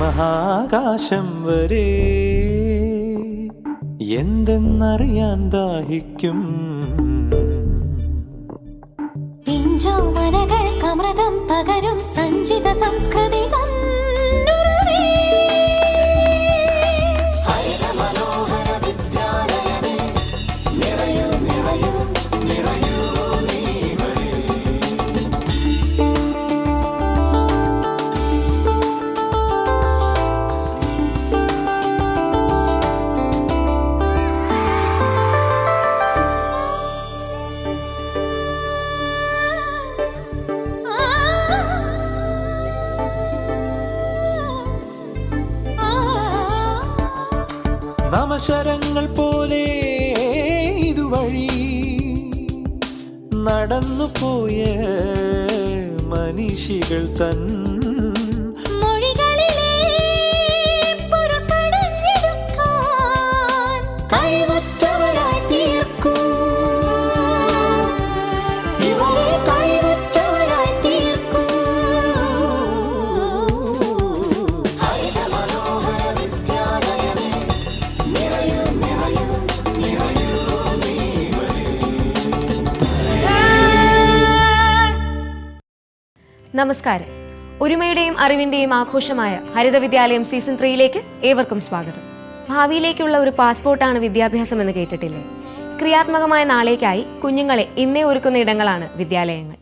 മഹാകാശം വരെ. എന്തെന്നറിയാൻ ദാഹിക്കും. പിഞ്ചോമനകൾ കമൃതം പകരും സഞ്ചിത സംസ്കൃതി നമസ്കാരം. ഒരുമയുടെയും അറിവിന്റെയും ആഘോഷമായ ഹരിത വിദ്യാലയം സീസൺ ത്രീയിലേക്ക് ഏവർക്കും സ്വാഗതം. ഭാവിയിലേക്കുള്ള ഒരു പാസ്പോർട്ടാണ് വിദ്യാഭ്യാസം എന്ന് കേട്ടിട്ടില്ലേ? ക്രിയാത്മകമായ നാളേക്കായി കുഞ്ഞുങ്ങളെ ഇന്നേ ഒരുക്കുന്ന ഇടങ്ങളാണ് വിദ്യാലയങ്ങൾ.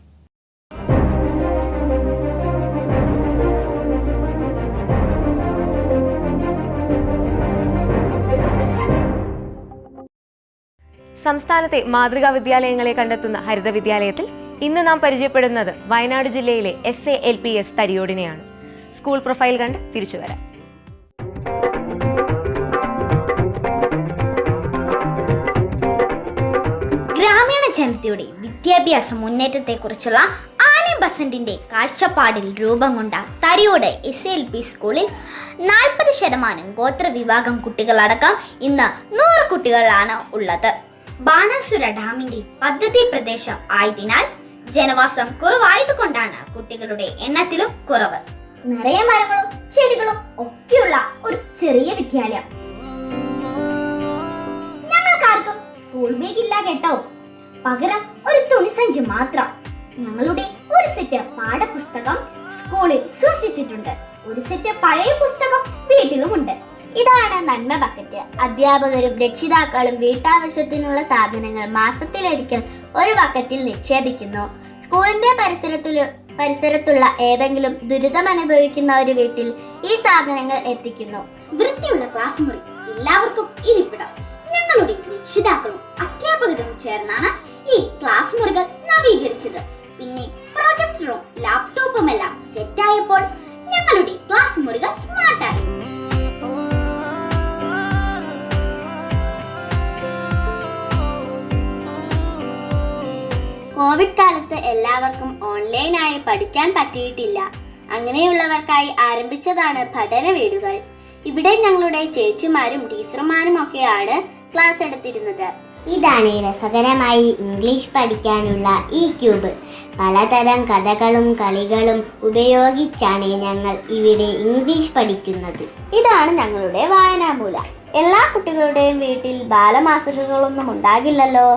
സംസ്ഥാനത്തെ മാതൃകാ വിദ്യാലയങ്ങളെ കണ്ടെത്തുന്ന ഹരിത വിദ്യാലയത്തിൽ ഇന്ന് നാം പരിചയപ്പെടുന്നത് വയനാട് ജില്ലയിലെ S A L P S തരിയോടിനെയാണ്. School profile കണ്ട് തിരിച്ചു വരാം. ഗ്രാമീണ ജനതയുടെ വിദ്യാഭ്യാസ മുന്നേറ്റത്തെക്കുറിച്ചുള്ള ബസന്റിന്റെ കാഴ്ചപ്പാടിൽ രൂപം കൊണ്ട തരിയോട് എസ് എൽ പി സ്കൂളിൽ നാൽപ്പത് ശതമാനം ഗോത്ര വിഭാഗം കുട്ടികളടക്കം ഇന്ന് നൂറ് കുട്ടികളാണ് ഉള്ളത്. ബാണാസുര ഡാമിന്റെ പദ്ധതി പ്രദേശം ആയതിനാൽ ജനവാസം കുറവായതുകൊണ്ടാണ് കുട്ടികളുടെ എണ്ണത്തിലും കുറവ്. നിറയെ മരങ്ങളും ചെടികളും ഒക്കെയുള്ള ഒരു ചെറിയ വിദ്യാലയം. ഞങ്ങൾക്കാർക്കും സ്കൂൾ ബാഗ് ഇല്ല കേട്ടോ. പകരം ഒരു തുണിസഞ്ചി മാത്രം. ഞങ്ങളുടെ ഒരു സെറ്റ് പാഠപുസ്തകം സ്കൂളിൽ സൂക്ഷിച്ചിട്ടുണ്ട്. ഒരു സെറ്റ് പഴയ പുസ്തകം വീട്ടിലുമുണ്ട്. ഇതാണ് നന്മ ബക്കറ്റ് അധ്യാപകരും രക്ഷിതാക്കളും വീട്ടാവശ്യത്തിനുള്ള സാധനങ്ങൾ മാസത്തിലൊരിക്കൽ ഒരു ബക്കറ്റിൽ നിക്ഷേപിക്കുന്നു. സ്കൂളിന്റെ പരിസരത്തിൽ പരിസരത്തുള്ള ഏതെങ്കിലും ദുരിതം അനുഭവിക്കുന്ന ഒരു വീട്ടിൽ ഈ സാധനങ്ങൾ എത്തിക്കുന്നു. വൃത്തിയുള്ള ക്ലാസ് മുറി എല്ലാവർക്കും ഇരിപ്പിടം. ഞങ്ങളുടെ രക്ഷിതാക്കളും അധ്യാപകരും ചേർന്നാണ് ഈ ക്ലാസ് മുറികൾ നവീകരിച്ചത്. പിന്നെ പ്രൊജക്ടറും ലാപ്ടോപ്പും എല്ലാം സെറ്റായപ്പോൾ ഞങ്ങളുടെ ക്ലാസ് മുറികൾ സ്മാർട്ടായി കോവിഡ് കാലത്ത് എല്ലാവർക്കും ഓൺലൈനായി പഠിക്കാൻ പറ്റിയിട്ടില്ല. അങ്ങനെയുള്ളവർക്കായി ആരംഭിച്ചതാണ് പഠന വീടുകൾ. ഇവിടെ ഞങ്ങളുടെ ചേച്ചിമാരും ടീച്ചർമാരും ഒക്കെയാണ് ക്ലാസ് എടുത്തിരുന്നത്. ഇതാണ് രസകരമായി ഇംഗ്ലീഷ് പഠിക്കാനുള്ള ഈ ക്യൂബ്. പലതരം കഥകളും കളികളും ഉപയോഗിച്ചാണ് ഞങ്ങൾ ഇവിടെ ഇംഗ്ലീഷ് പഠിക്കുന്നത്. ഇതാണ് ഞങ്ങളുടെ വായനാമൂല. എല്ലാ കുട്ടികളുടെയും വീട്ടിൽ ബാലമാസികകളൊന്നും ഉണ്ടാകില്ലല്ലോ.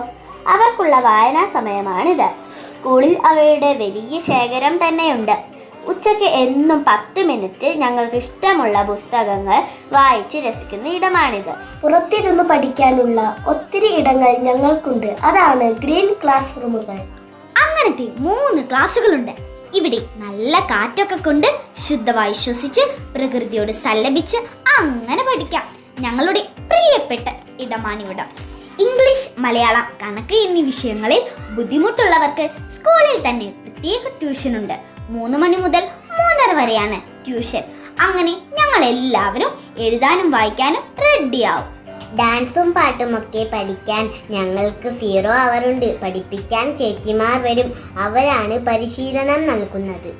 അവർക്കുള്ള വായനാ സമയമാണിത് സ്കൂളിൽ അവയുടെ വലിയ ശേഖരം തന്നെയുണ്ട്. ഉച്ചയ്ക്ക് എന്നും പത്ത് മിനിറ്റ് ഞങ്ങൾക്ക് ഇഷ്ടമുള്ള പുസ്തകങ്ങൾ വായിച്ച് രസിക്കുന്ന ഇടമാണിത്. പുറത്തിരുന്ന് പഠിക്കാനുള്ള ഒത്തിരി ഇടങ്ങൾ ഞങ്ങൾക്കുണ്ട്. അതാണ് ഗ്രീൻ ക്ലാസ് റൂമുകൾ അങ്ങനത്തെ മൂന്ന് ക്ലാസ്സുകളുണ്ട്. ഇവിടെ നല്ല കാറ്റൊക്കെ കൊണ്ട് ശുദ്ധവായു ശ്വസിച്ച് പ്രകൃതിയോട് സല്ലപിച്ച് അങ്ങനെ പഠിക്കാം. ഞങ്ങളുടെ പ്രിയപ്പെട്ട ഇടമാണിവിടം. ഇംഗ്ലീഷ് മലയാളം കണക്ക് എന്നീ വിഷയങ്ങളിൽ ബുദ്ധിമുട്ടുള്ളവർക്ക് സ്കൂളിൽ തന്നെ പ്രത്യേക ട്യൂഷൻ ഉണ്ട്. മൂന്ന് മണി മുതൽ മൂന്നര വരെയാണ് ട്യൂഷൻ. അങ്ങനെ ഞങ്ങൾ എല്ലാവരും എഴുതാനും വായിക്കാനും റെഡിയാവും ഡാൻസും പാട്ടുമൊക്കെ പഠിക്കാൻ ഞങ്ങൾക്ക് സീറോ അവറുണ്ട് പഠിപ്പിക്കാൻ ചേച്ചിമാർ വരും. അവരാണ് പരിശീലനം നൽകുന്നത്.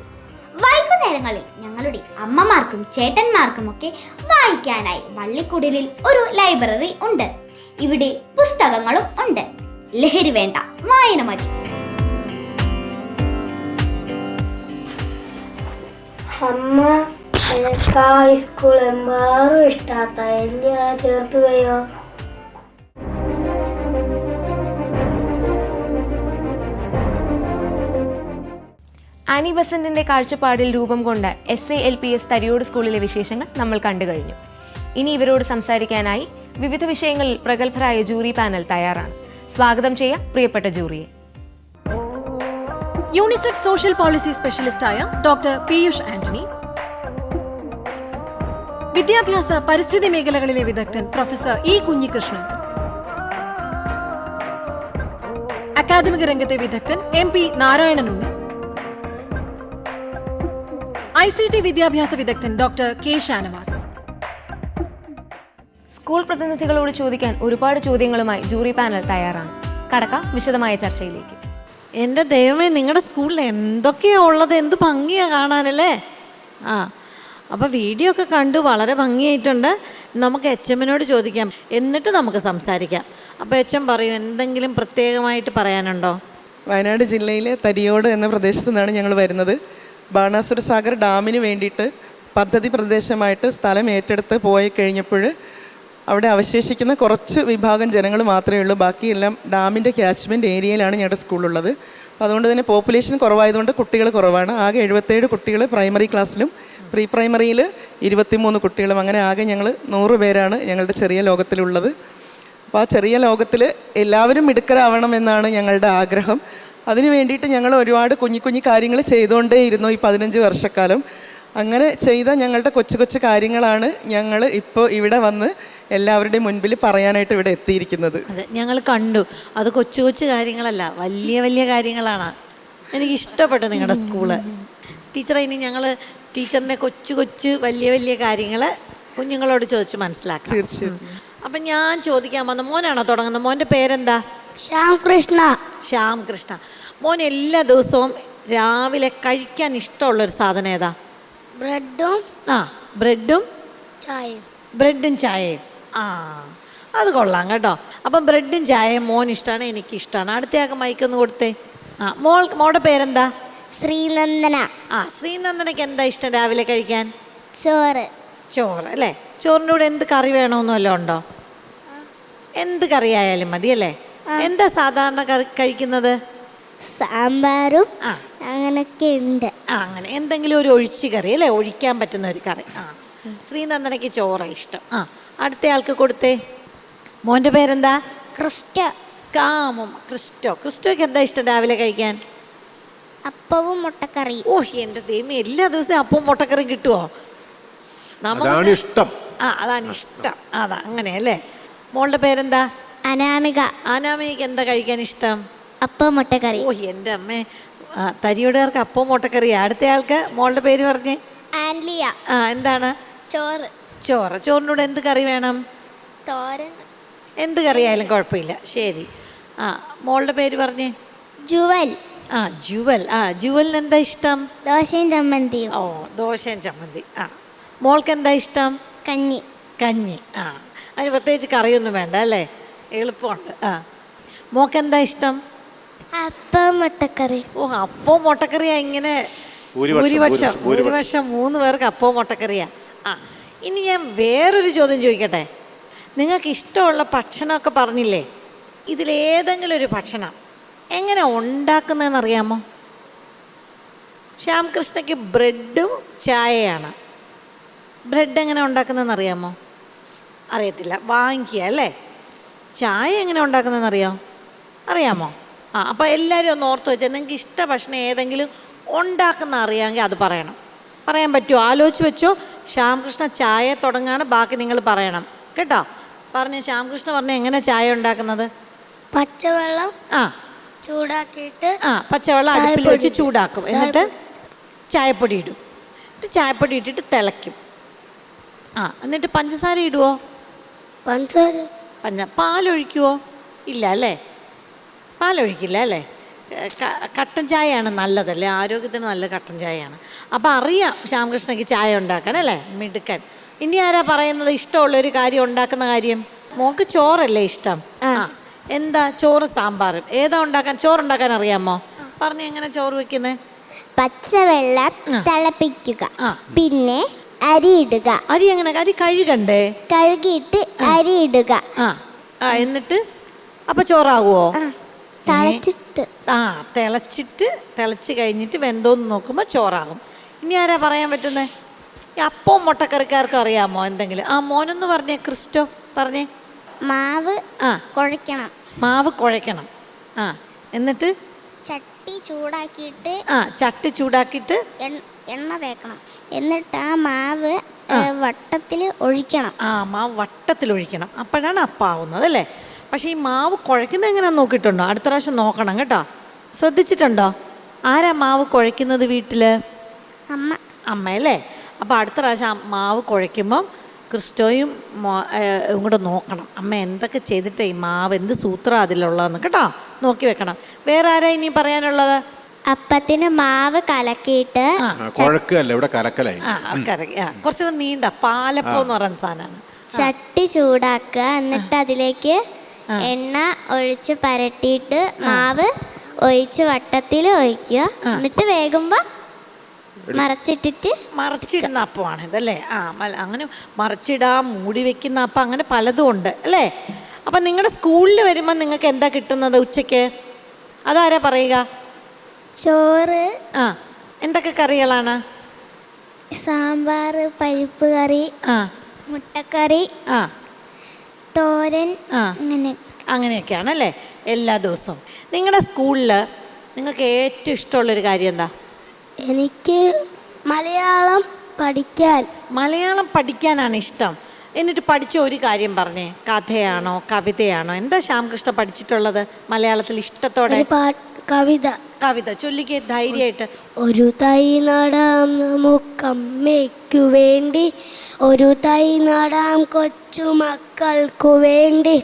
വൈകുന്നേരങ്ങളിൽ ഞങ്ങളുടെ അമ്മമാർക്കും ചേട്ടന്മാർക്കും ഒക്കെ വായിക്കാനായി വള്ളിക്കുടലിൽ ഒരു ലൈബ്രറി ഉണ്ട്. ഇവിടെ പുസ്തകങ്ങളും ഉണ്ട്. ലഹരി വേണ്ട വായന മതി. അമ്മ എനിക്ക് ആ സ്കൂൾ എമ്പാറും ഇഷ്ടാത്ത എന്നെ ചേർത്തുകയോ ആനി ബസന്റിന്റെ കാഴ്ചപ്പാടിൽ രൂപം കൊണ്ട S A L P S Thariyode സ്കൂളിലെ വിശേഷങ്ങൾ നമ്മൾ കണ്ടു കഴിഞ്ഞു. ഇനി ഇവരോട് സംസാരിക്കാനായി വിവിധ വിഷയങ്ങളിൽ പ്രഗത്ഭരായ ജൂറി പാനൽ തയ്യാറാണ്. സ്വാഗതം ചെയ്യാം പ്രിയപ്പെട്ട ജൂറിയെ. യൂണിസെഫ് സോഷ്യൽ പോളിസി സ്പെഷ്യലിസ്റ്റായ ഡോക്ടർ പീയൂഷ് ആന്റണി. വിദ്യാഭ്യാസ പരിസ്ഥിതി മേഖലകളിലെ വിദഗ്ധൻ പ്രൊഫസർ ഇ കുഞ്ഞികൃഷ്ണൻ. അക്കാദമിക രംഗത്തെ വിദഗ്ധൻ M P Narayananunni I C T വിദ്യാഭ്യാസ വിദഗ്ധൻ ഡോക്ടർ കെ ഷാനവാസ്. സ്കൂൾ പ്രതിനിധികളോട് ചോദിക്കാൻ ഒരുപാട് ചോദ്യങ്ങളുമായി ജൂറി പാനൽ തയ്യാറാണ്. കടക്കാം വിശദമായ ചർച്ചയിലേക്ക്. എന്റെ ദൈവമേ നിങ്ങളുടെ സ്കൂളിൽ എന്തൊക്കെയാ ഉള്ളത്? എന്ത് ഭംഗിയാ കാണാനല്ലേ ആ അപ്പോൾ വീഡിയോ ഒക്കെ കണ്ടു വളരെ ഭംഗിയായിട്ടുണ്ട്. നമുക്ക് എച്ച് എമ്മിനോട് ചോദിക്കാം. എന്നിട്ട് നമുക്ക് സംസാരിക്കാം. അപ്പോൾ എച്ച് എം പറയൂ എന്തെങ്കിലും പ്രത്യേകമായിട്ട് പറയാനുണ്ടോ? വയനാട് ജില്ലയിലെ തരിയോട് എന്ന പ്രദേശത്തു നിന്നാണ് ഞങ്ങൾ വരുന്നത്. ബാണാസുര സാഗർ ഡാമിന് വേണ്ടിയിട്ട് പദ്ധതി പ്രദേശമായിട്ട് സ്ഥലം ഏറ്റെടുത്ത് പോയി കഴിഞ്ഞപ്പോൾ അവിടെ അവശേഷിക്കുന്ന കുറച്ച് വിഭാഗം ജനങ്ങൾ മാത്രമേ ഉള്ളൂ. ബാക്കിയെല്ലാം ഡാമിന്റെ ക്യാച്ച്മെന്റ് ഏരിയയിലാണ് ഞങ്ങളുടെ സ്കൂളുള്ളത്. അപ്പോൾ അതുകൊണ്ട് തന്നെ പോപ്പുലേഷൻ കുറവായതുകൊണ്ട് കുട്ടികൾ കുറവാണ്. ആകെ എഴുപത്തേഴ് കുട്ടികൾ പ്രൈമറി ക്ലാസ്സിലും പ്രീ പ്രൈമറിയിൽ ഇരുപത്തിമൂന്ന് കുട്ടികളും. അങ്ങനെ ആകെ ഞങ്ങൾ നൂറ് പേരാണ് ഞങ്ങളുടെ ചെറിയ ലോകത്തിലുള്ളത്. അപ്പോൾ ആ ചെറിയ ലോകത്തിൽ എല്ലാവരും മിടുക്കരാവണമെന്നാണ് ഞങ്ങളുടെ ആഗ്രഹം. അതിനു വേണ്ടിയിട്ട് ഞങ്ങൾ ഒരുപാട് കുഞ്ഞു കുഞ്ഞു കാര്യങ്ങൾ ചെയ്തുകൊണ്ടേയിരുന്നു ഈ പതിനഞ്ച് വർഷക്കാലം. അങ്ങനെ ചെയ്ത ഞങ്ങളുടെ കൊച്ചു കൊച്ചു കാര്യങ്ങളാണ് ഞങ്ങൾ ഇപ്പോൾ ഇവിടെ വന്ന് എല്ലാവരുടെയും മുൻപിൽ പറയാനായിട്ട് ഇവിടെ എത്തിയിരിക്കുന്നത്. അതെ ഞങ്ങൾ കണ്ടു. അത് കൊച്ചു കൊച്ചു കാര്യങ്ങളല്ല വലിയ വലിയ കാര്യങ്ങളാണ്. എനിക്ക് ഇഷ്ടപ്പെട്ടു നിങ്ങളുടെ സ്കൂൾ. ടീച്ചറെ ഇനി ഞങ്ങൾ ടീച്ചറിന്റെ കൊച്ചു കൊച്ചു വലിയ വലിയ കാര്യങ്ങൾ കുഞ്ഞുങ്ങളോട് ചോദിച്ച് മനസ്സിലാക്കാം. തീർച്ചയായും അപ്പം ഞാൻ ചോദിക്കാൻ വന്ന മോനാണോ തുടങ്ങുന്നത്? മോന്റെ പേരെന്താ? ശ്യാം കൃഷ്ണ ശ്യാം കൃഷ്ണ മോൻ എല്ലാ ദിവസവും രാവിലെ കഴിക്കാൻ ഇഷ്ടമുള്ള ഒരു സാധനം ഏതാ? ബ്രെഡും ആ ബ്രെഡും ചായയും. ബ്രെഡും ചായയും. ആ അത് കൊള്ളാം കേട്ടോ. അപ്പം ബ്രെഡും ചായയും മോൻ ഇഷ്ടമാണ് എനിക്ക് ഇഷ്ടമാണ് അടുത്തയാൾക്ക് മൈക്കൊന്ന് കൊടുത്തേ. ആ മോൾ മോളുടെ പേരെന്താ? ശ്രീനന്ദന. ആ ശ്രീനന്ദനക്ക് എന്താ ഇഷ്ടം രാവിലെ കഴിക്കാൻ? ചോറ്. ചോറ് അല്ലേ? ചോറിന്റെ കൂടെ എന്ത് കറി വേണമെന്നും വല്ലതും ഉണ്ടോ? എന്ത് കറി ആയാലും മതി അല്ലേ? എന്താ സാധാരണ കഴിക്കുന്നത്? സാമ്പാറും ആ. അങ്ങനൊക്കെ ഉണ്ട്. ആ അങ്ങനെ എന്തെങ്കിലും ഒരു ഒഴിച്ചു കറി അല്ലേ? ഒഴിക്കാൻ പറ്റുന്ന ഒരു കറി. ആ. ശ്രീനന്ദനയ്ക്ക് ചോറ ഇഷ്ടം. ആ. അടുത്ത ആൾക്ക് കൊടുത്തേ. മോന്റെ പേരെന്താ? ക്രിസ്റ്റ. കാമം. ക്രിസ്റ്റോ. ക്രിസ്റ്റോയ്ക്ക് എന്താ ഇഷ്ടം രാവിലെ കഴിക്കാൻ? അപ്പവും മുട്ടക്കറി ഓ എന്റെ ദൈവം എല്ലാ ദിവസവും അപ്പവും മുട്ടക്കറിയും കിട്ടുമോ അതാണ് ഇഷ്ടം. ആ അതാണ് ഇഷ്ടം. അതാ അങ്ങനെയല്ലേ മോളുടെ പേരെന്താ? അനാമിക. അനാമികയ്ക്ക് എന്താ കഴിക്കാൻ ഇഷ്ടം? അപ്പം മുട്ടക്കറി. ഓ എന്റെ അമ്മേ. തരിയോടുകാർക്ക് അപ്പവും മുട്ടക്കറിയാ. അടുത്ത ആൾക്ക് മോളുടെ പേര് പറഞ്ഞേ. ആൻലിയ. ആ എന്താണ്? ചോറ്. ചോറ്. ചോറിന്റെ കൂടെ എന്ത് കറി വേണം? തോരൻ. എന്ത് കറിയായാലും കുഴപ്പമില്ല. ശരി. ആ മോളുടെ പേര് പറഞ്ഞേ? ജുവൽ. ആ ജുവൽ. ആ ജുവലിന് എന്താ ഇഷ്ടം? ദോശയും ചമ്മന്തിയും. ഓ ദോശയും ചമ്മന്തി ആ മോൾക്ക് എന്താ ഇഷ്ടം? കഞ്ഞി. കഞ്ഞി. ആ അതിന് പ്രത്യേകിച്ച് കറിയൊന്നും വേണ്ട അല്ലേ? എളുപ്പമുണ്ട്. ആ മോൾക്ക് എന്താ ഇഷ്ടം? അപ്പം മുട്ടക്കറി. ഓ അപ്പവും മുട്ടക്കറിയാ ഇങ്ങനെ ഭൂരിപക്ഷം. ഭൂരിപക്ഷം. മൂന്ന് പേർക്ക് അപ്പവും മുട്ടക്കറിയാ. ആ ഇനി ഞാൻ വേറൊരു ചോദ്യം ചോദിക്കട്ടെ? നിങ്ങൾക്ക് ഇഷ്ടമുള്ള ഭക്ഷണമൊക്കെ പറഞ്ഞില്ലേ? ഇതിലേതെങ്കിലും ഒരു ഭക്ഷണം എങ്ങനെ ഉണ്ടാക്കുന്നതെന്ന് അറിയാമോ? ശ്യാംകൃഷ്ണയ്ക്ക് ബ്രെഡും ചായയാണ്. ബ്രെഡ് എങ്ങനെ ഉണ്ടാക്കുന്നതെന്ന് അറിയാമോ? അറിയത്തില്ല. വാങ്ങിക്കുക അല്ലേ? ചായ എങ്ങനെ ഉണ്ടാക്കുന്നതെന്ന് അറിയാമോ അറിയാമോ? ആ അപ്പോൾ എല്ലാവരും ഒന്ന് ഓർത്ത് വെച്ചാൽ നിങ്ങൾക്ക് ഇഷ്ട ഭക്ഷണം ഏതെങ്കിലും ഉണ്ടാക്കുന്ന അറിയാമെങ്കിൽ അത് പറയണം. പറയാൻ പറ്റുമോ? ആലോചിച്ച് വെച്ചോ. ശ്യാംകൃഷ്ണ ചായ തുടങ്ങാണ് ബാക്കി നിങ്ങൾ പറയണം. കേട്ടോ? പറഞ്ഞു ശ്യാംകൃഷ്ണ പറഞ്ഞു എങ്ങനെ ചായ ഉണ്ടാക്കുന്നത്? പച്ചവെള്ളം ആ. ചൂടാക്കിയിട്ട് ആ പച്ചവെള്ളം അടുപ്പിൽ വെച്ച് ചൂടാക്കും. എന്നിട്ട് ചായപ്പൊടി ഇടും. എന്നിട്ട് ചായപ്പൊടി ഇട്ടിട്ട് തിളയ്ക്കും. ആ എന്നിട്ട് പഞ്ചസാര ഇടുവോ? പഞ്ചസാര. പഞ്ച പാലൊഴിക്കുവോ? ഇല്ല അല്ലേ? പാലൊഴിക്കില്ല അല്ലേ? കട്ടൻ ചായയാണ് നല്ലതല്ലേ ആരോഗ്യത്തിന് നല്ല കട്ടൻ ചായയാണ്. അപ്പം അറിയാം ശ്യാമകൃഷ്ണയ്ക്ക് ചായ ഉണ്ടാക്കാൻ അല്ലേ? മിടുക്കൻ. ഇനി ആരാ പറയുന്നത് ഇഷ്ടമുള്ള ഒരു കാര്യം ഉണ്ടാക്കുന്ന കാര്യം? മോക്ക് ചോറല്ലേ ഇഷ്ടം. ആ. എന്താ? ചോറ് സാമ്പാറും ഏതാ ഉണ്ടാക്കാൻ? ചോറ് ഉണ്ടാക്കാൻ അറിയാമോ? പറഞ്ഞു എങ്ങനെ ചോറ് വെക്കുന്നത് പച്ചവെള്ളം. തിളപ്പിക്കുക. പിന്നെ അരി ഇടുക. അരി എങ്ങനെ? അരി കഴുകണ്ടേ? കഴുകിയിട്ട് അരി ഇടുക. ആ. എന്നിട്ട്? അപ്പൊ ചോറാകുവോ? തളച്ചിട്ട്. ആ തിളച്ചിട്ട് തിളച്ച് കഴിഞ്ഞിട്ട് വെന്തോന്ന് നോക്കുമ്പോൾ ചോറാകും. ഇനി ആരാ പറയാൻ പറ്റുന്നേ? ഈ അപ്പവും മുട്ടക്കറിക്കാർക്കും അറിയാമോ എന്തെങ്കിലും? ആ മോനൊന്ന് പറഞ്ഞേ ക്രിസ്റ്റോ പറഞ്ഞേ. മാവ് ആ. കുഴയ്ക്കണം. മാവ് കുഴയ്ക്കണം. ആ എന്നിട്ട്? ചട്ടി ചൂടാക്കിയിട്ട് ആ ചട്ടി ചൂടാക്കിയിട്ട്? എണ്ണ തേക്കണം. എന്നിട്ട് ആ മാവ് വട്ടത്തിൽ ഒഴിക്കണം. ആ മാവ് വട്ടത്തിൽ ഒഴിക്കണം അപ്പോഴാണ് അപ്പാവുന്നത് അല്ലേ? പക്ഷേ ഈ മാവ് കുഴയ്ക്കുന്നത് എങ്ങനെയാന്ന് നോക്കിയിട്ടുണ്ടോ? അടുത്ത പ്രാവശ്യം നോക്കണം കേട്ടോ. ശ്രദ്ധിച്ചിട്ടുണ്ടോ? ആരാ മാവ് കുഴയ്ക്കുന്നത് വീട്ടിൽ അമ്മ. അമ്മയല്ലേ അപ്പോൾ അടുത്ത പ്രാവശ്യം ആ മാവ് കുഴയ്ക്കുമ്പം ക്രിസ്റ്റോയും കൂടെ നോക്കണം. അമ്മ എന്തൊക്കെ ചെയ്തിട്ടേ ഈ മാവ്? എന്ത് സൂത്രം അതിലുള്ളതെന്ന് കേട്ടോ? നോക്കി വെക്കണം. വേറെ ആരാ ഇനി പറയാനുള്ളത്? അപ്പത്തിന് മാവ് കലക്കിയിട്ട് കുഴക്കല്ല. ഇവിടെ കലക്കലായി. കുറച്ചുകൂടെ നീണ്ട പാലപ്പം എന്ന് പറയുന്ന സാധനമാണ് ചട്ടി ചൂടാക്കുക. എന്നിട്ട് അതിലേക്ക് എണ്ണ ഒഴിച്ച് പരട്ടിയിട്ട് മാവ് ഒഴിച്ച് വട്ടത്തിൽ ഒഴിക്കുക. എന്നിട്ട് വേകുമ്പോൾ മറച്ചിട്ടിട്ട് മറച്ചിടുന്ന അപ്പമാണ് ഇതല്ലേ? ആ അങ്ങനെ മറച്ചിടാം മൂടി വെക്കുന്ന അപ്പം അങ്ങനെ പലതും ഉണ്ട് അല്ലേ? അപ്പം നിങ്ങളുടെ സ്കൂളിൽ വരുമ്പോൾ നിങ്ങൾക്ക് എന്താ കിട്ടുന്നത് ഉച്ചയ്ക്ക്? അതാരാ പറയുക? ചോറ് ആ എന്തൊക്കെ കറികളാണ്? സാമ്പാർ പരിപ്പ് കറി ആ. മുട്ടക്കറി ആ. തോരൻ ആ അങ്ങനെ അങ്ങനെയൊക്കെയാണ് അല്ലേ എല്ലാ ദിവസവും. നിങ്ങളുടെ സ്കൂളിൽ നിങ്ങൾക്ക് ഏറ്റവും ഇഷ്ടമുള്ളൊരു കാര്യം എന്താ? എനിക്ക് മലയാളം പഠിക്കാൻ. മലയാളം പഠിക്കാനാണ് ഇഷ്ടം. എന്നിട്ട് പഠിച്ച ഒരു കാര്യം പറഞ്ഞേ. കഥയാണോ കവിതയാണോ? എന്താ ശ്യാംകൃഷ്ണ പഠിച്ചിട്ടുള്ളത് മലയാളത്തിൽ ഇഷ്ടത്തോടെ? ഒരു കവിത. കവിത ചൊല്ലിക്കേ ധൈര്യമായിട്ട്. ഒരു തൈ നടാം നമുക്കമ്മയ്ക്കു വേണ്ടി ഒരു തൈ നടാം കൊച്ചു മക്കൾക്കു വേണ്ടി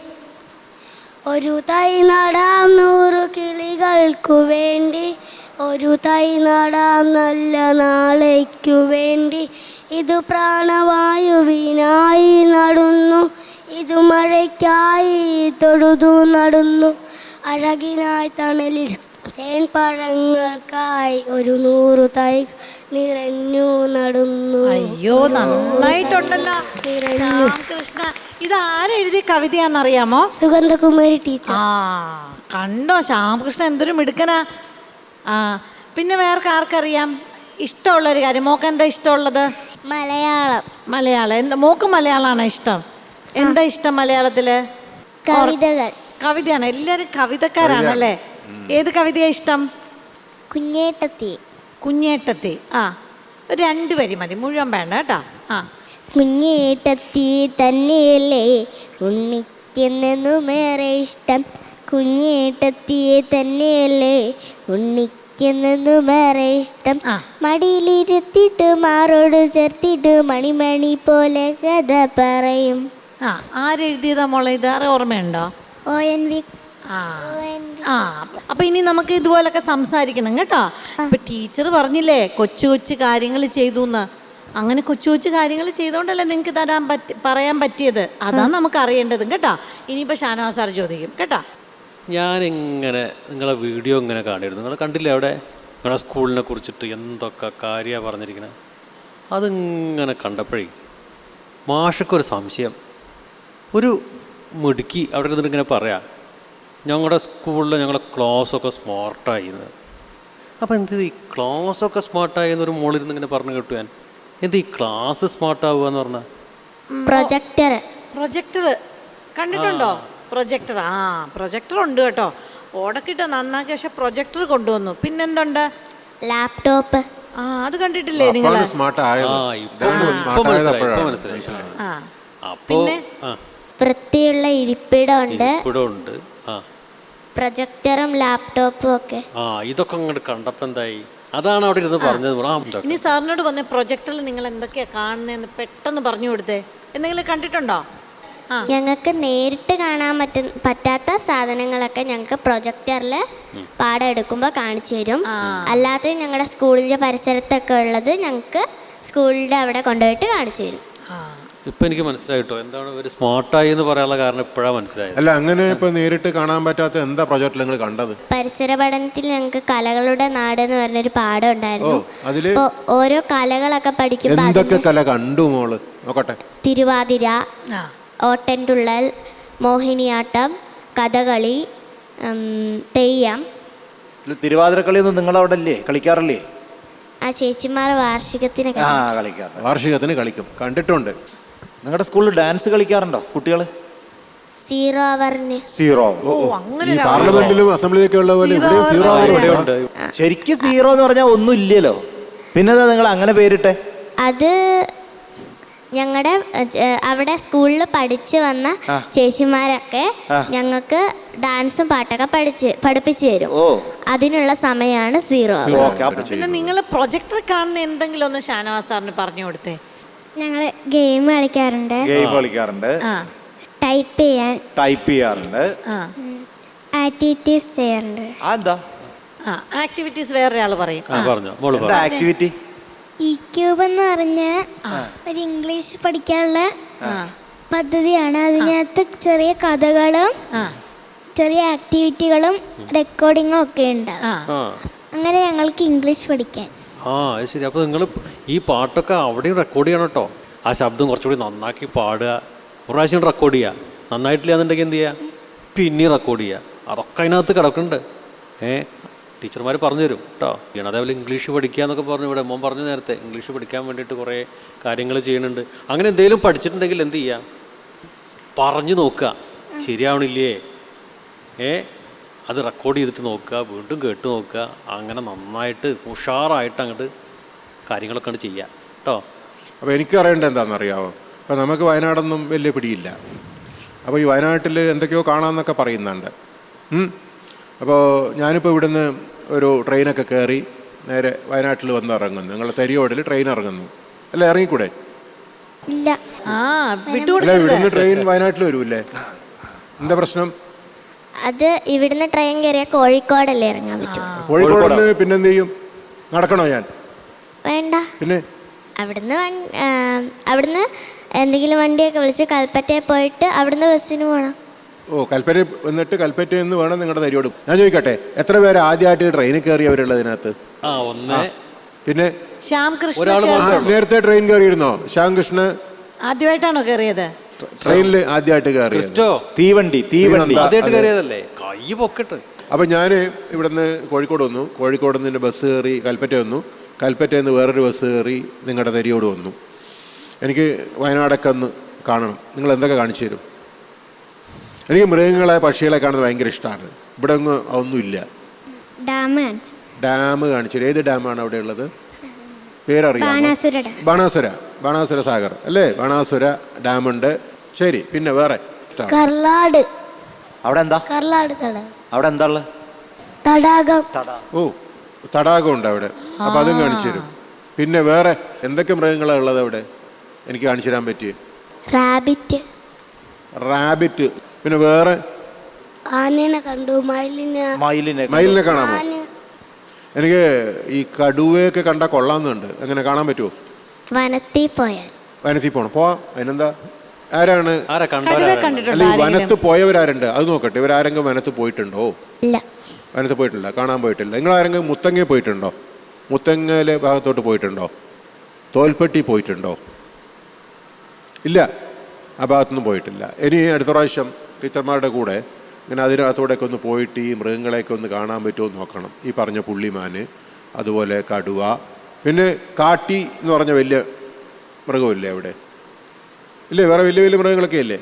ഒരു തൈ നടാം നൂറു കിളികൾക്കു വേണ്ടി ഒരു തൈ നടാം നല്ല നാളേക്കു വേണ്ടി. ഇത് പ്രാണവായുവിനായി നടുന്നു ഇത് മഴയ്ക്കായി തൊഴുതു നടുന്നു. അഴകിനായി തണലിൽ തേൻപഴങ്ങൾക്കായി ഒരു നൂറു തൈ നിറഞ്ഞു നടന്നു. അയ്യോ നന്നായിട്ടുണ്ടല്ലോ. കൃഷ്ണ ഇത് ആരെഴുതിയ കവിതയാണെന്നറിയാമോ? സുഗന്ധകുമാരി ടീച്ചർ. ആ കണ്ടോ ശ്യാമകൃഷ്ണൻ എന്തൊരു മിടുക്കനാ. ആ പിന്നെ വേറെ ആർക്കറിയാം? ഇഷ്ടമുള്ള ഒരു കാര്യം. മോക്ക് എന്താ ഇഷ്ടമുള്ളത്? മലയാളം. മലയാളം. എന്താ മോക്ക് മലയാളമാണ് ഇഷ്ടം? എന്താ ഇഷ്ടം മലയാളത്തിൽ? കവിതകൾ. കവിതയാണ്. എല്ലാരും കവിതക്കാരാണല്ലേ? ഏത് കവിതയാണ് ഇഷ്ടം? കുഞ്ഞേട്ടത്തി. കുഞ്ഞേട്ടത്തി. ആ ഒരു രണ്ട് വരി മതി. മുഴുവൻ വേണ്ട കേട്ടോ. ആ. കുഞ്ഞേട്ടത്തി തന്നെയല്ലേ ഉണ്ണിക്കുന്നതുമേറെ ഇഷ്ടം. കുഞ്ഞേട്ടത്തിയെ തന്നെയല്ലേ ഉണ്ണിക്കുന്നതുമേറെ ഇഷ്ടം. മടിയിലിരുത്തിട്ട് മാറോട് ചേർത്തിട്ട് മണിമണി പോലെ കഥ പറയും. ആ ആരെഴുതിയതാ മോളെ ഇത്? ആരെ ഓർമ്മയുണ്ടോ? ഓ എൻ വി ആ. അപ്പൊ ഇനി നമുക്ക് ഇതുപോലൊക്കെ സംസാരിക്കണം കേട്ടോ. ഇപ്പൊ ടീച്ചർ പറഞ്ഞില്ലേ കൊച്ചു കൊച്ചു കാര്യങ്ങൾ ചെയ്തു എന്ന് അങ്ങനെ കൊച്ചു കൊച്ചു കാര്യങ്ങൾ ചെയ്തോണ്ടല്ലേ നിങ്ങൾക്ക് തരാൻ പറ്റി പറയാൻ പറ്റിയത്? അതാണ് നമുക്ക് അറിയേണ്ടത് കേട്ടോ. ഇനിയിപ്പോ ഷാനവാസ് സാർ ചോദിക്കും കേട്ടോ. ഞാനിങ്ങനെ നിങ്ങളെ വീഡിയോ ഇങ്ങനെ കാണിയിരുന്നു. നിങ്ങൾ കണ്ടില്ലേ അവിടെ? നിങ്ങളെ സ്കൂളിനെ കുറിച്ചിട്ട് എന്തൊക്കെ കാര്യമാണ് പറഞ്ഞിരിക്കുന്നത് അതിങ്ങനെ കണ്ടപ്പോഴേ മാഷക്കൊരു സംശയം. ഒരു മിടുക്കി അവിടെ ഇരുന്നിട്ട് ഇങ്ങനെ പറയാം ഞങ്ങളുടെ സ്കൂളിൽ ഞങ്ങളുടെ ക്ലാസ്സൊക്കെ സ്മാർട്ടായിരുന്നു. അപ്പോൾ എന്ത് ഈ ക്ലാസ്സൊക്കെ സ്മാർട്ടായി എന്നൊരു മോളിരുന്ന് ഇങ്ങനെ പറഞ്ഞു കേട്ടു ഞാൻ. എന്ത് ഈ ക്ലാസ് സ്മാർട്ടാവുക എന്ന് പറഞ്ഞാൽ പ്രൊജക്ടർ പ്രൊജക്ടർ കണ്ടിട്ടുണ്ടോ പ്രൊജക്ടർ. ആ പ്രൊജക്ടർ ഉണ്ട് കേട്ടോ. ഓടക്കിട്ട് നന്നാക്കി പക്ഷെ പ്രൊജക്ടർ കൊണ്ടുവന്നു. പിന്നെന്തുണ്ട്? ലാപ്ടോപ്പ്. ആ അത് കണ്ടിട്ടില്ലേ നിങ്ങൾ അപ്പോൾ വൃത്തിയുള്ള ഇരിപ്പിടമുണ്ട്. പ്രൊജക്ടറും ലാപ്ടോപ്പും ഒക്കെ. ആ ഇതൊക്കെ അങ്ങോട്ട് കണ്ടപ്പോ എന്തായി? അതാണ് അവിടെ ഇരുന്ന് പറഞ്ഞത് ആ. ഇനി സാറിനോട് പറഞ്ഞ പ്രൊജക്ടറിൽ നിങ്ങൾ എന്തൊക്കെയാ കാണുന്നതെന്ന് പെട്ടെന്ന് പറഞ്ഞു കൊടുത്തേ. എന്തെങ്കിലും കണ്ടിട്ടുണ്ടോ? ആ. ഞങ്ങൾക്ക് നേരിട്ട് കാണാൻ പറ്റ പറ്റാത്ത സാധനങ്ങളൊക്കെ ഞങ്ങൾക്ക് പ്രൊജക്ടറിൽ പാഠം എടുക്കുമ്പോൾ കാണിച്ചു തരും. അല്ലാത്ത ഞങ്ങളുടെ സ്കൂളിന്റെ പരിസരത്തൊക്കെ ഉള്ളത് ഞങ്ങൾക്ക് സ്കൂളിന്റെ അവിടെ കൊണ്ടുപോയിട്ട് കാണിച്ചു തരും. ആ. ഇപ്പം എനിക്ക് മനസ്സിലായിട്ടോ എന്താണ് ഇവർ സ്മാർട്ടായി എന്ന് പറയാനുള്ള കാരണം ഇപ്പോഴാണ് മനസ്സിലായത്. അല്ല അങ്ങനെ ഇപ്പൊ നേരിട്ട് കാണാൻ പറ്റാത്ത എന്താ പ്രൊജക്റ്റിൽ നിങ്ങൾ കണ്ടത്? പരിസര പഠനത്തിൽ ഞങ്ങൾക്ക് കലകളുടെ നാട് എന്ന് പറഞ്ഞൊരു പാഠം ഓ ഉണ്ടായിരുന്നു അതിൽ അപ്പോൾ ഓരോ കലകളൊക്കെ പഠിക്കുമ്പോൾ എന്തൊക്കെ കല കണ്ടു മോൾ? നോക്കട്ടെ. തിരുവാതിര ആ. ഓട്ടൻതുള്ളൽ മോഹിനിയാട്ടം കഥകളി ഉം, തെയ്യം. തിരുവാതിരക്കളിയൊന്നും നിങ്ങളവിടെ ഇല്ലേ? കളിക്കാറില്ലേ? ആ ചേച്ചിമാർ വാർഷികത്തിനൊക്കെ ആ കളിക്കാറുണ്ട് വാർഷികത്തിന് കളിക്കും. കണ്ടിട്ടുണ്ട്. നിങ്ങളുടെ സ്കൂളിൽ ഡാൻസ് കളിക്കാറുണ്ടോ കുട്ടികൾ സീറോ അവറിന് സീറോ ഓ അങ്ങനെ ഈ പാർലമെന്റിലും അസംബ്ലിയിലൊക്കെ ഉള്ള പോലെ ഇവിടെ സീറോ ഉണ്ട്. ശരിക്കും സീറോ എന്ന് പറഞ്ഞാൽ ഒന്നും ഇല്ലല്ലോ. പിന്നെന്താ നിങ്ങൾ അങ്ങനെ പേരിട്ടെ? അത് ഞങ്ങളുടെ അവിടെ സ്കൂളിൽ പഠിച്ചു വന്ന ചേച്ചിമാരൊക്കെ ഞങ്ങൾക്ക് ഡാൻസും പാട്ടൊക്കെ പഠിച്ച് പഠിപ്പിച്ചു തരും. അതിനുള്ള സമയമാണ് സീറോ പിന്നെ നിങ്ങൾ പ്രൊജക്ടർ കാണുന്ന എന്തെങ്കിലും ഒന്ന് ഷാനവാസ് സാറിന് പറഞ്ഞു കൊടുത്തേ. ഞങ്ങൾ ഗെയിം കളിക്കാറുണ്ട്. ഗെയിം കളിക്കാറുണ്ട്. ആ. ടൈപ്പ് ചെയ്യാൻ. ടൈപ്പ് ചെയ്യാറുണ്ട്. ആ. ആക്ടിവിറ്റീസ് ചെയ്യാറുണ്ട്. ആ എന്താ ആ ആക്ടിവിറ്റീസ് വേറൊരാൾ പറയും. ആ പറഞ്ഞോ. മോൾ എന്താ പറഞ്ഞു ആക്ടിവിറ്റി ഇക്യൂബ് ക്യൂബ് എന്ന് പറഞ്ഞ ഒരു ഇംഗ്ലീഷ് പഠിക്കാനുള്ള പദ്ധതിയാണ്. അതിനകത്ത് ചെറിയ കഥകളും ആ. ചെറിയ ആക്ടിവിറ്റികളും റെക്കോർഡിങ്ങും ഒക്കെ ഉണ്ട്. ആ. ആ. അങ്ങനെ ഞങ്ങൾക്ക് ഇംഗ്ലീഷ് പഠിക്കാൻ. ആ അത് ശരി. അപ്പോൾ നിങ്ങൾ ഈ പാട്ടൊക്കെ അവിടെയും റെക്കോർഡ് ചെയ്യണം കേട്ടോ. ആ ശബ്ദം കുറച്ചുകൂടി നന്നാക്കി പാടുക. പ്രാവശ്യം റെക്കോർഡ് ചെയ്യുക നന്നായിട്ടില്ല എന്നുണ്ടെങ്കിൽ എന്ത് ചെയ്യുക പിന്നെയും റെക്കോർഡ് ചെയ്യുക അതൊക്കെ അതിനകത്ത് കിടക്കുന്നുണ്ട്. ഏ ടീച്ചർമാർ പറഞ്ഞു തരും കേട്ടോ. ചെയ്യണം. അതേപോലെ ഇംഗ്ലീഷ് പഠിക്കുക എന്നൊക്കെ പറഞ്ഞു ഇവിടെ. മോൻ പറഞ്ഞു നേരത്തെ ഇംഗ്ലീഷ് പഠിക്കാൻ വേണ്ടിയിട്ട് കുറേ കാര്യങ്ങൾ ചെയ്യുന്നുണ്ട്. അങ്ങനെ എന്തെങ്കിലും പഠിച്ചിട്ടുണ്ടെങ്കിൽ എന്ത് ചെയ്യുക പറഞ്ഞു നോക്കുക. ശരിയാവണില്ലേ? ഏ അത് റെക്കോർഡ് ചെയ്തിട്ട് നോക്കുക വീണ്ടും കേട്ട് നോക്കുക അങ്ങനെ നന്നായിട്ട് ഉഷാറായിട്ട് അങ്ങോട്ട് കാര്യങ്ങളൊക്കെ ആണ് ചെയ്യുക കേട്ടോ അപ്പോൾ എനിക്ക് അറിയേണ്ടത് എന്താണെന്നറിയാമോ അപ്പോൾ നമുക്ക് വയനാടൊന്നും വലിയ പിടിയില്ല. അപ്പോൾ ഈ വയനാട്ടിൽ എന്തൊക്കെയോ കാണാമെന്നൊക്കെ പറയുന്നുണ്ട്. അപ്പോൾ ഞാനിപ്പോൾ ഇവിടുന്ന് ഒരു ട്രെയിനൊക്കെ കയറി നേരെ വയനാട്ടിൽ വന്ന് ഇറങ്ങുന്നു. നിങ്ങളെ തരിയോടിൽ ട്രെയിൻ ഇറങ്ങുന്നു. അല്ല ഇറങ്ങിക്കൂടെ? ഇല്ല. ആ വിട്ടു വിട്ടുകൊടുക്കരുത്. ഇവിടുന്ന് ട്രെയിൻ വയനാട്ടിൽ വരൂല്ലേ? എന്താ പ്രശ്നം? അത് ഇവിടുന്ന് ട്രെയിൻ കയറിയ കോഴിക്കോടല്ലേ ഇറങ്ങാൻ പറ്റൂ. കോഴിക്കോട്. പിന്നെ ചെയ്യും നടക്കണോ ഞാൻ? വേണ്ട. പിന്നെ? അവിടുന്ന് വൺ- ആ, അവിടുന്ന് എന്തെങ്കിലും വണ്ടിയൊക്കെ വിളിച്ച് കൽപ്പറ്റയിൽ പോയിട്ട് അവിടുന്ന് ബസ്സിന് പോകണം ഓ കൽപ്പറ്റ വന്നിട്ട് കൽപ്പറ്റയിൽ നിന്ന് വേണം നിങ്ങളുടെ തരിയോടും ഞാൻ ചോദിക്കട്ടെ എത്ര പേര് ആദ്യമായിട്ട് ട്രെയിനിൽ കയറിയവരുള്ളതിനകത്ത് ആ ഒന്ന്. പിന്നെ? ശ്യാം കൃഷ്ണ ഒരാൾ ആ, നേരത്തെ ട്രെയിൻ കയറിയിരുന്നോ? ശ്യാംകൃഷ്ണ ആദ്യമായിട്ടാണോ കയറിയത്? ട്രെയിനിൽ ആദ്യമായിട്ട് കയറി ക്രിസ്റ്റോ തീവണ്ടി തീവണ്ടി ശ്രീനന്ദ. ആദ്യമായിട്ട് അതെ. കയറിയതല്ലേ? കൈ പൊക്കട്ട്. അപ്പം ഞാൻ ഇവിടുന്ന് കോഴിക്കോട് വന്നു. കോഴിക്കോട് നിന്ന് ബസ് കയറി കൽപ്പറ്റ വന്നു. കൽപ്പറ്റയിൽ നിന്ന് വേറൊരു ബസ് കയറി നിങ്ങളുടെ തരിയോട് വന്നു. എനിക്ക് വയനാടൊക്കെ ഒന്ന് കാണണം. നിങ്ങൾ എന്തൊക്കെ കാണിച്ചു തരും? എനിക്ക് മൃഗങ്ങളെ പക്ഷികളെ കാണുന്നത് ഭയങ്കര ഇഷ്ടമാണ് ഇവിടെ ഒന്നും അതൊന്നുമില്ല ഡാം കാണിച്ചു. ഡാം കാണിച്ചു തരും. ഏത് ഡാമാണ് അവിടെ ഉള്ളത്? പേരറിയാം ബാണാസുര ഡാം. ബാണാസുര. ബാണാസുര സാഗർ. അല്ലേ? ബാണാസുര ഡാമുണ്ട്. ശരി പിന്നെ വേറെ കർലാട്. അവിടെ എന്താ? കർലാട് തടാകം അവിടെ എന്താ ഉള്ളത്? തടാകം. ഓ തടാകമുണ്ട് അവിടെ. അപ്പൊ അതും കാണിച്ചു തരും. പിന്നെ വേറെ എന്തൊക്കെ മൃഗങ്ങളാണ് ഉള്ളത് അവിടെ? എനിക്ക് കാണിച്ചു തരാൻ പറ്റിയേ. റാബിറ്റ്. റാബിറ്റ്. പിന്നെ വേറെ? ആനേനെ കണ്ടു മയിലിനെ. മയിലിനെ മയിലിനെ കാണാമോ? എനിക്ക് ഈ കടുവയൊക്കെ കണ്ടാൽ കൊള്ളാമെന്നുണ്ട് എങ്ങനെ കാണാൻ പറ്റുമോ വനത്തിൽ പോയാൽ. വനത്തിൽ പോകണം പോവാം. അതിനെന്താ? ആരാണ്? ആരാ അല്ല ഈ വനത്ത് പോയവരാരുണ്ട്. അത് നോക്കട്ടെ ഇവരാരെങ്കിലും വനത്ത് പോയിട്ടുണ്ടോ? ഇല്ല. വനത്ത് പോയിട്ടില്ല കാണാൻ പോയിട്ടില്ല. നിങ്ങൾ ആരെങ്കിലും മുത്തങ്ങ പോയിട്ടുണ്ടോ? മുത്തങ്ങയിലെ ഭാഗത്തോട്ട് പോയിട്ടുണ്ടോ? തോൽപ്പെട്ടി പോയിട്ടുണ്ടോ? ഇല്ല ആ ഭാഗത്തൊന്നും പോയിട്ടില്ല. ഇനി അടുത്ത പ്രാവശ്യം ടീച്ചർമാരുടെ കൂടെ ഇങ്ങനെ അതിനകത്തൂടെയൊക്കെ ഒന്ന് പോയിട്ട് ഈ മൃഗങ്ങളെയൊക്കെ ഒന്ന് കാണാൻ പറ്റുമോ എന്ന് നോക്കണം. ഈ പറഞ്ഞ പുള്ളിമാന് അതുപോലെ കടുവ പിന്നെ കാട്ടി എന്ന് പറഞ്ഞ വലിയ മൃഗമില്ലേ അവിടെ? ഇല്ലേ വേറെ വലിയ വലിയ മൃഗങ്ങളൊക്കെ ഇല്ലേ?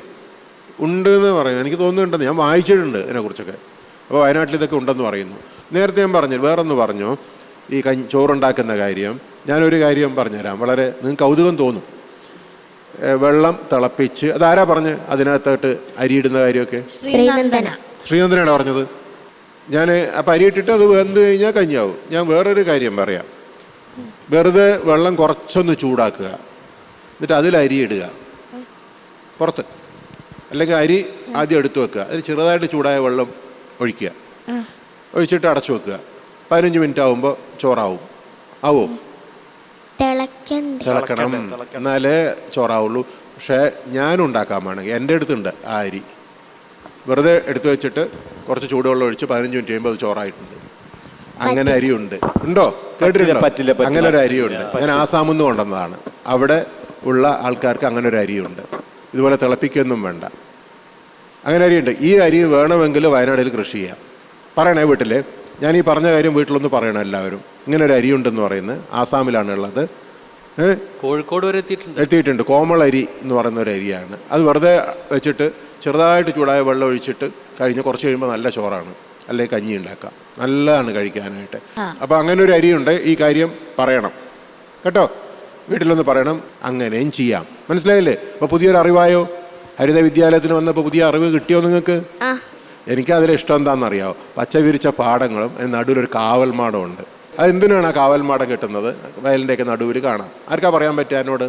ഉണ്ട് എന്ന് പറയുന്നു എനിക്ക് തോന്നുന്നുണ്ടെന്ന് ഞാൻ വായിച്ചിട്ടുണ്ട് ഇതിനെക്കുറിച്ചൊക്കെ. അപ്പോൾ വയനാട്ടിൽ ഇതൊക്കെ ഉണ്ടെന്ന് പറയുന്നു. നേരത്തെ ഞാൻ പറഞ്ഞു വേറൊന്ന് പറഞ്ഞു. ഈ കഞ്ഞി ചോറുണ്ടാക്കുന്ന കാര്യം. ഞാനൊരു കാര്യം പറഞ്ഞുതരാം. വളരെ നിങ്ങൾക്ക് കൗതുകം തോന്നും. വെള്ളം തിളപ്പിച്ച് അതാരാ പറഞ്ഞ് അതിനകത്തോട്ട് അരിയിടുന്ന കാര്യമൊക്കെ? ശ്രീനന്ദന. ശ്രീനന്ദനാണ് പറഞ്ഞത്? ഞാൻ അപ്പം അരിയിട്ടിട്ട് അത് വെന്ത് കഴിഞ്ഞാൽ കഞ്ഞിയാവും. ഞാൻ വേറൊരു കാര്യം പറയാം. വെറുതെ വെള്ളം കുറച്ചൊന്ന് ചൂടാക്കുക. എന്നിട്ട് അതിൽ അരിയിടുക പുറത്ത്. അല്ലെങ്കിൽ അരി ആദ്യം എടുത്തു വെക്കുക. അതിൽ ചെറുതായിട്ട് ചൂടായ വെള്ളം ഒഴിക്കുക. ഒഴിച്ചിട്ട് അടച്ചു വെക്കുക. പതിനഞ്ച് മിനിറ്റ് ആവുമ്പോൾ ചോറാവും. ആവോ? തിളക്കണം. എന്നാലേ ചോറാവുള്ളൂ. പക്ഷേ ഞാനും ഉണ്ടാക്കാൻ വേണമെങ്കിൽ എന്റെ അടുത്തുണ്ട് ആ അരി. വെറുതെ എടുത്തു വെച്ചിട്ട് കുറച്ച് ചൂടുവെള്ളം ഒഴിച്ച് പതിനഞ്ച് മിനിറ്റ് കഴിയുമ്പോൾ അത് ചോറായിട്ടുണ്ട്. അങ്ങനെ അരിയുണ്ട്. ഉണ്ടോ? കേട്ടിട്ടുണ്ടോ. അങ്ങനെ ഒരു അരിയുണ്ട്. ഞാൻ ആസാമിൽ നിന്ന് കൊണ്ടുവന്നതാണ്. അവിടെ ഉള്ള ആൾക്കാർക്ക് അങ്ങനെ ഒരു അരിയുണ്ട്. ഇതുപോലെ തിളപ്പിക്കൊന്നും വേണ്ട. അങ്ങനെ അരിയുണ്ട് ഈ അരി വേണമെങ്കിൽ വയനാട്ടിൽ കൃഷി ചെയ്യാം. പറയണേ വീട്ടിൽ ഞാൻ ഈ പറഞ്ഞ കാര്യം വീട്ടിലൊന്ന് പറയണം എല്ലാവരും. ഇങ്ങനെ ഒരു അരിയുണ്ടെന്ന് പറയുന്നത് ആസാമിലാണ് ഉള്ളത്. കോഴിക്കോട് വരെ എത്തിയിട്ടുണ്ട്. എത്തിയിട്ടുണ്ട്. കോമൾ അരി എന്ന് പറയുന്ന ഒരു അരിയാണ്. അത് വെറുതെ വെച്ചിട്ട് ചെറുതായിട്ട് ചൂടായ വെള്ളം ഒഴിച്ചിട്ട് കഴിഞ്ഞ് കുറച്ച് കഴിയുമ്പോൾ നല്ല ചോറാണ്. അല്ലെങ്കിൽ കഞ്ഞി ഉണ്ടാക്കാം. നല്ലതാണ് കഴിക്കാനായിട്ട്. അപ്പോൾ അങ്ങനെ ഒരു അരിയുണ്ട് ഈ കാര്യം പറയണം. കേട്ടോ? വീട്ടിലൊന്ന് പറയണം അങ്ങനെയും ചെയ്യാം. മനസ്സിലായില്ലേ? അപ്പോൾ പുതിയൊരു അറിവായോ? ഹരിത വിദ്യാലയത്തിന് വന്നപ്പോൾ പുതിയ അറിവ് കിട്ടിയോ നിങ്ങൾക്ക്? ആ. എനിക്ക് അതിലെ ഇഷ്ടം എന്താണെന്നറിയാമോ പച്ച വിരിച്ച പാടങ്ങളും അതിന് നടുവിലൊരു കാവൽ ഉണ്ട് അത് എന്തിനാണ് ആ കാവൽമാടം കിട്ടുന്നത്? വയലിന്റെയൊക്കെ നടുവിൽ കാണാം. ആർക്കാ പറയാൻ പറ്റുക എന്നോട്?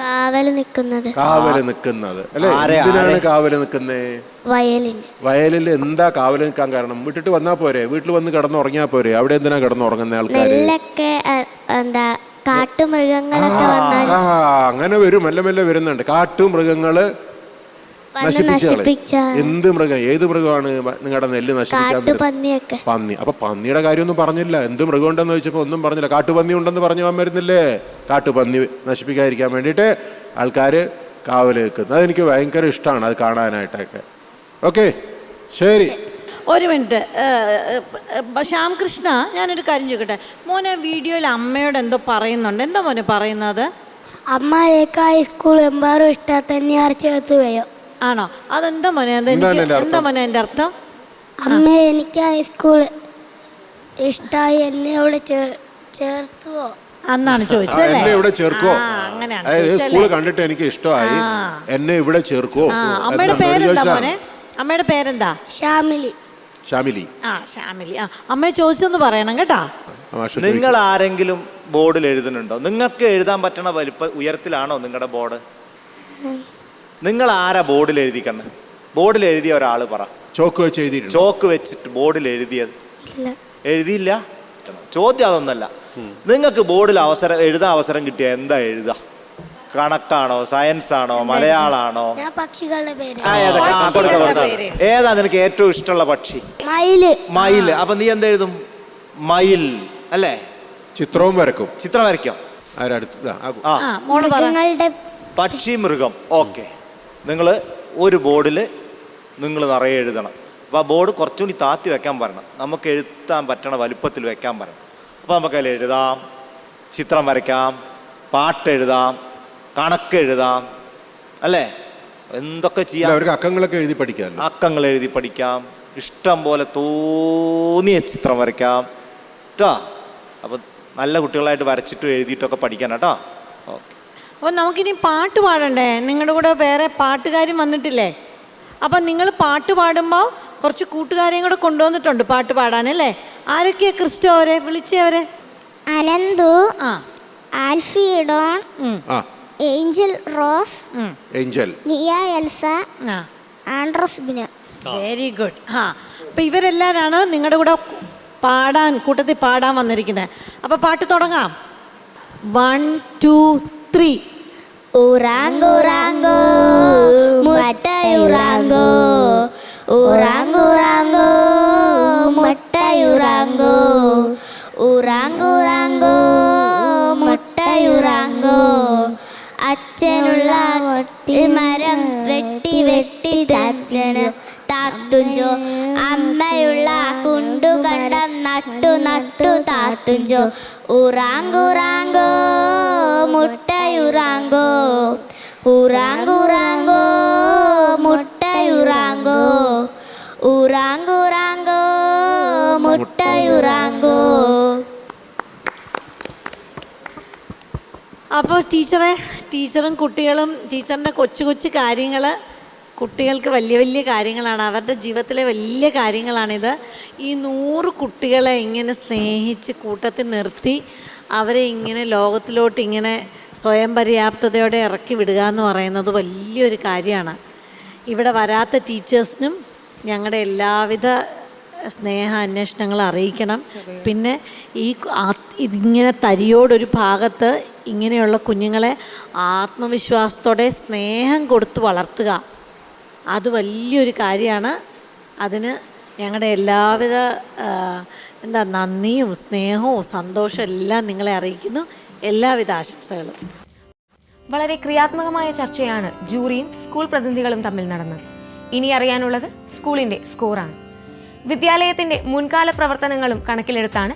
കാവൽ നിൽക്കുന്നത് കാവൽ നിൽക്കുന്നത് അല്ലെ? എന്തിനാണ് കാവൽ കാവൽ നിൽക്കുന്നേ വയലിന്. വയലിൽ എന്താ കാവൽ നിൽക്കാൻ കാരണം? വിട്ടിട്ട് വന്നാ പോരെ. വീട്ടിൽ വന്ന് കിടന്നുറങ്ങിയാ പോരെ. അവിടെ എന്തിനാ കിടന്നുറങ്ങുന്ന ആൾക്കാർ എന്താ കാട്ടുമൃഗങ്ങളൊക്കെ വന്നാൽ ആ അങ്ങനെ വരും മെല്ലെ മെല്ലെ വരുന്നുണ്ട്. കാട്ടു മൃഗങ്ങൾ വന്ന് നശിപ്പിച്ചു നശിപ്പിച്ചാൽ എന്ത് മൃഗം ഏത് മൃഗമാണ് നിങ്ങളുടെ നെല്ല് നശിപ്പിക്കാൻ വരുന്നത്? കാട്ടുപന്നിയൊക്കെ പന്നി. അപ്പൊ പന്നിയുടെ കാര്യമൊന്നും പറഞ്ഞില്ല. എന്ത് മൃഗം ഉണ്ടെന്ന് ചോദിച്ചപ്പോ ഒന്നും പറഞ്ഞില്ല. കാട്ടുപന്നി ഉണ്ടെന്ന് പറഞ്ഞു പോകാൻ വരുന്നില്ലേ? കാട്ടുപന്നി നശിപ്പിക്കാതിരിക്കാൻ വേണ്ടിട്ട് ആൾക്കാര് കാവൽ വെക്കുന്നത് അതെനിക്ക് ഭയങ്കര ഇഷ്ടമാണ് അത് കാണാനായിട്ടൊക്കെ. ഓക്കെ ശരി. ഒരു മിനിറ്റ്. ശ്യാം കൃഷ്ണ ഞാനൊരു കാര്യം ചോദിക്കട്ടെ? മോനെ വീഡിയോയിൽ അമ്മയോട് എന്തോ പറയുന്നുണ്ട്. എന്താ മോനെ പറയുന്നത്? സ്കൂൾ എമ്പാറും ആണോ? അതെന്താ മോനെ? എന്താ മോനെ എന്റെ അർത്ഥം? അമ്മ എനിക്ക് ഹൈസ്കൂൾ സ്കൂൾ ഇഷ്ടമായി എന്നെ അവിടെ ചേർത്തുവോ? അന്നാണ് ചോദിച്ചത് എന്നെ അല്ലേ ഇവിടെ ചേർക്കോ ആ, അങ്ങനെയാണ് അതായത് സ്കൂൾ കണ്ടിട്ട് എനിക്ക് ഇഷ്ടമായി. എന്നെ ഇവിടെ ചേർക്കോ അമ്മയുടെ പേരെന്താ മോനെ? അമ്മയുടെ പേരെന്താ? ഷാമിലി ഷാമിലി ആ ശ്യാമിലി. ആ അമ്മയെ ചോദിച്ചൊന്ന് പറയണം കേട്ടാ. നിങ്ങൾ ആരെങ്കിലും ബോർഡിൽ എഴുതുന്നുണ്ടോ? നിങ്ങൾക്ക് എഴുതാൻ പറ്റണ വലിപ്പ ഉയരത്തിലാണോ നിങ്ങളുടെ ബോർഡ്? നിങ്ങൾ ആരാ ബോർഡിൽ എഴുതിക്കണ്ണ ബോർഡിൽ എഴുതിയ ഒരാൾ പറ. ചോക്ക് വെച്ച് എഴുതി ചോക്ക് വെച്ചിട്ട് ബോർഡിൽ എഴുതിയത്? എഴുതിയില്ല? ചോദ്യം അതൊന്നല്ല. നിങ്ങൾക്ക് ബോർഡിൽ അവസരം എഴുതാൻ അവസരം കിട്ടിയ എന്താ എഴുതുക? കണക്കാണോ സയൻസ് ആണോ മലയാളാണോ? ഞാൻ പക്ഷികളുടെ പേര്. ആ, ഏതാ? ആ, കൊടുക്ക, കൊടുക്ക. ഏതാ നിനക്ക് ഏറ്റവും ഇഷ്ടമുള്ള പക്ഷി? മയിൽ. മയിൽ അപ്പൊ നീ എന്തെഴുതും മയിൽ. അല്ലേ? ചിത്രവും വരക്കും. ചിത്രം വരയ്ക്കാം. ഇതാ, ആ ആ. ആ മോൾ പറ. മൃഗങ്ങളുടെ പക്ഷി മൃഗം. ഓക്കെ. നിങ്ങൾ ഒരു ബോർഡിൽ നിങ്ങൾ നിറയെ എഴുതണം. അപ്പോൾ ആ ബോർഡ് കുറച്ചുകൂടി താത്തി വെക്കാൻ പറയണം. നമുക്ക് എഴുത്താൻ പറ്റണ വലുപ്പത്തിൽ വെക്കാൻ പറയണം. അപ്പോൾ നമുക്ക് അതിൽ എഴുതാം ചിത്രം വരയ്ക്കാം പാട്ട് എഴുതാം കണക്ക് എഴുതാം അല്ലേ? എന്തൊക്കെ ചെയ്യാം? അവർക്ക് അക്കങ്ങളൊക്കെ എഴുതി പഠിക്കാം അക്കങ്ങൾ എഴുതി പഠിക്കാം. ഇഷ്ടം പോലെ തോന്നിയ ചിത്രം വരയ്ക്കാം. കേട്ടോ അപ്പം നല്ല കുട്ടികളായിട്ട് വരച്ചിട്ടും എഴുതിയിട്ടൊക്കെ പഠിക്കണം കേട്ടോ. ഓക്കെ. അപ്പോൾ നമുക്കിനി പാട്ട് പാടണ്ടേ? നിങ്ങളുടെ കൂടെ വേറെ പാട്ടുകാരും വന്നിട്ടില്ലേ? അപ്പം നിങ്ങൾ പാട്ട് പാടുമ്പോൾ കുറച്ച് കൂട്ടുകാരെയും കൂടെ കൊണ്ടുവന്നിട്ടുണ്ട് പാട്ട് പാടാൻ പാടാനല്ലേ ആരൊക്കെയാ ക്രിസ്റ്റോ അവരെ? വിളിച്ചേ അവരെ. അനന്തു ആ. ആൽഫിഡോൺ ആ. Angel rose Angel. Niya Elsa ആ. ആൻഡ്രോസ് ബിന. വെരി ഗുഡ് ആ. അപ്പം ഇവരെല്ലാവരാണ് നിങ്ങളുടെ കൂടെ പാടാൻ കൂട്ടത്തിൽ പാടാൻ വന്നിരിക്കുന്നത്. അപ്പോൾ പാട്ട് തുടങ്ങാം. വൺ ടു ത്രീ ഉറാങ്കോ റാങ്കോ മുട്ടയുറാങ്കോ ഉറാങ്കോ. റാങ്കോ മുട്ടയുറാങ്കോ ഉറാങ്കോ. റാങ്കോ മുട്ടയുറാങ്കോ അച്ഛനുള്ള മരം വെട്ടി വെട്ടി താത്തണ് താത്തുഞ്ചോ. അമ്മയുള്ള കുണ്ടുകണ്ടം നട്ടു നട്ടു താത്തുഞ്ചോ. ഉറാങ്കുറാങ്കോ മുട്ടയുറാങ്കോ. ഉറാങ്കുറാങ്കോ മുട്ടയുറാങ്കോ. ഉറാങ്കുറാങ്കോ മുട്ടയുറാങ്കോ. അപ്പോൾ ടീച്ചറെ ടീച്ചറും കുട്ടികളും ടീച്ചറിന്റെ കൊച്ചു കൊച്ചു കാര്യങ്ങൾ കുട്ടികൾക്ക് വലിയ വലിയ കാര്യങ്ങളാണ്. അവരുടെ ജീവിതത്തിലെ വലിയ കാര്യങ്ങളാണിത്. ഈ നൂറ് കുട്ടികളെ ഇങ്ങനെ സ്നേഹിച്ച് കൂട്ടത്തിൽ നിർത്തി അവരെ ഇങ്ങനെ ലോകത്തിലോട്ട് ഇങ്ങനെ സ്വയം പര്യാപ്തതയോടെ ഇറക്കി വിടുക എന്ന് പറയുന്നത് വലിയൊരു കാര്യമാണ്. ഇവിടെ വരാത്ത ടീച്ചേഴ്സിനും ഞങ്ങളുടെ എല്ലാവിധ സ്നേഹ അന്വേഷണങ്ങൾ അറിയിക്കണം. പിന്നെ ഈ ഇതിങ്ങനെ തരിയോടൊരു ഭാഗത്ത് ഇങ്ങനെയുള്ള കുഞ്ഞുങ്ങളെ ആത്മവിശ്വാസത്തോടെ സ്നേഹം കൊടുത്ത് വളർത്തുക. അത് വലിയൊരു കാര്യമാണ്. അതിന് ഞങ്ങളുടെ എല്ലാവിധ എന്താ നന്ദിയും സ്നേഹവും സന്തോഷവും എല്ലാം നിങ്ങളെ അറിയിക്കുന്നു. എല്ലാവിധ ആശംസകളും. വളരെ ക്രിയാത്മകമായ ചർച്ചയാണ് ജൂറിയും സ്കൂൾ പ്രതിനിധികളും തമ്മിൽ നടന്നത്. ഇനി അറിയാനുള്ളത് സ്കൂളിന്റെ സ്കോറാണ്. വിദ്യാലയത്തിന്റെ മുൻകാല പ്രവർത്തനങ്ങളും കണക്കിലെടുത്താണ്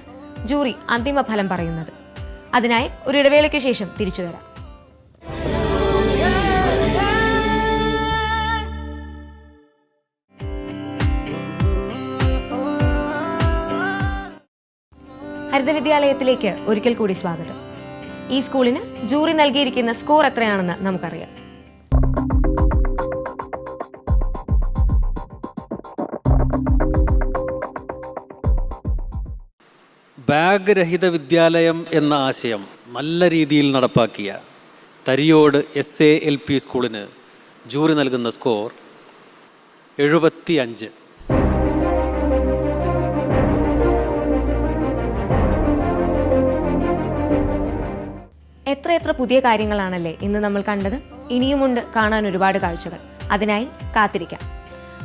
ജൂറി അന്തിമ ഫലം പറയുന്നത്. അതിനായി ഒരു ഇടവേളയ്ക്ക് ശേഷം തിരിച്ചു വരാം. ഹരിത വിദ്യാലയത്തിലേക്ക് ഒരിക്കൽ കൂടി സ്വാഗതം. ഈ സ്കൂളിന് ജൂറി നൽകിയിരിക്കുന്ന സ്കോർ എത്രയാണെന്ന് നമുക്കറിയാം. ബാഗ് രഹിത വിദ്യാലയം എന്ന ആശയം നല്ല രീതിയിൽ നടപ്പാക്കിയ Thariyode S A L P സ്കൂളിന് ജൂറി നൽകുന്ന സ്കോർ എഴുപത്തി അഞ്ച് എത്ര പുതിയ കാര്യങ്ങളാണല്ലേ ഇന്ന് നമ്മൾ കണ്ടത്? ഇനിയുമുണ്ട് കാണാൻ ഒരുപാട് കാഴ്ചകൾ. അതിനായി കാത്തിരിക്കാം.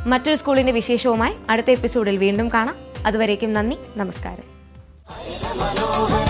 മറ്റൊരു സ്കൂളിന്റെ വിശേഷവുമായി അടുത്ത എപ്പിസോഡിൽ വീണ്ടും കാണാം. അതുവരേക്കും നന്ദി നമസ്കാരം. Hadi